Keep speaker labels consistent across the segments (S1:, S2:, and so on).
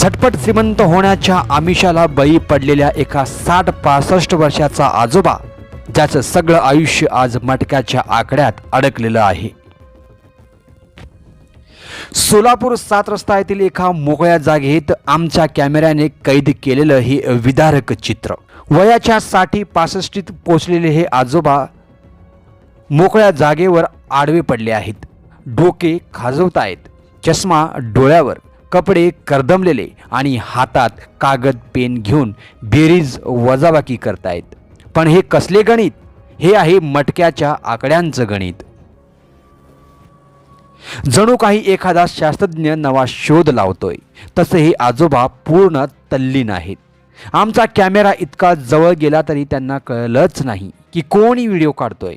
S1: झटपट श्रीमंत होण्याच्या आमिषाला बळी पडलेल्या एका साठ पासष्ट वर्षाचा आजोबा ज्याचं सगळं आयुष्य आज मटक्याच्या आकड्यात अडकलेलं आहे. सोलापूर सात रस्ता येथील एका मोकळ्या जागेत आमच्या कॅमेऱ्याने कैद केलेलं हे विदारक चित्र. वयाच्या साठी पासष्टीत पोचलेले हे आजोबा मोकळ्या जागेवर आडवे पडले आहेत. डोके खाजवतायत. चष्मा डोळ्यावर. कपडे करदमलेले आणि हातात कागद पेन घेऊन बेरीज वजाबाकी करतायत. पण हे कसले गणित? हे आहे मटक्याच्या आकड्यांचं गणित. जणू काही एखादा शास्त्रज्ञ नवा शोध लावतोय. तसे हे आजोबा पूर्ण तल्लीन आहेत आमचा कॅमेरा इतका जवळ गेला तरी त्यांना कळलंच नाही की कोणी व्हिडिओ काढतोय.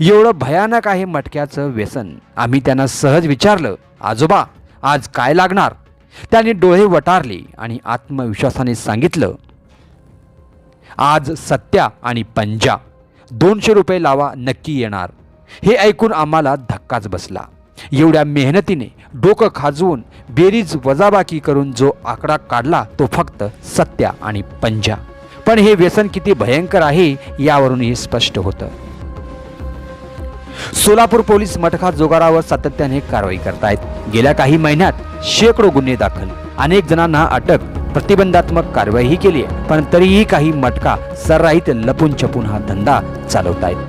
S1: एवढं भयानक आहे मटक्याचं व्यसन. आम्ही त्यांना सहज विचारलं आजोबा आज काय लागणार? त्याने डोळे वटारले आणि आत्मविश्वासाने सांगितलं आज सत्या आणि पंजा. दोनशे रुपये लावा नक्की येणार. हे ऐकून आम्हाला धक्काच बसला. एवढ्या मेहनतीने डोकं खाजवून बेरीज वजाबाकी करून जो आकडा काढला तो फक्त सत्या आणि पंजा. पण हे व्यसन किती भयंकर आहे यावरून हे स्पष्ट होतं. सोलापूर पोलीस मटका जोगारावर सातत्याने कारवाई करतायत. गेल्या काही महिन्यात शेकडो गुन्हे दाखल. अनेक जणांना अटक प्रतिबंधात्मक कारवाईही केली आहे. पण तरीही काही मटका सर्राईत लपून छपून हा धंदा चालवतायत.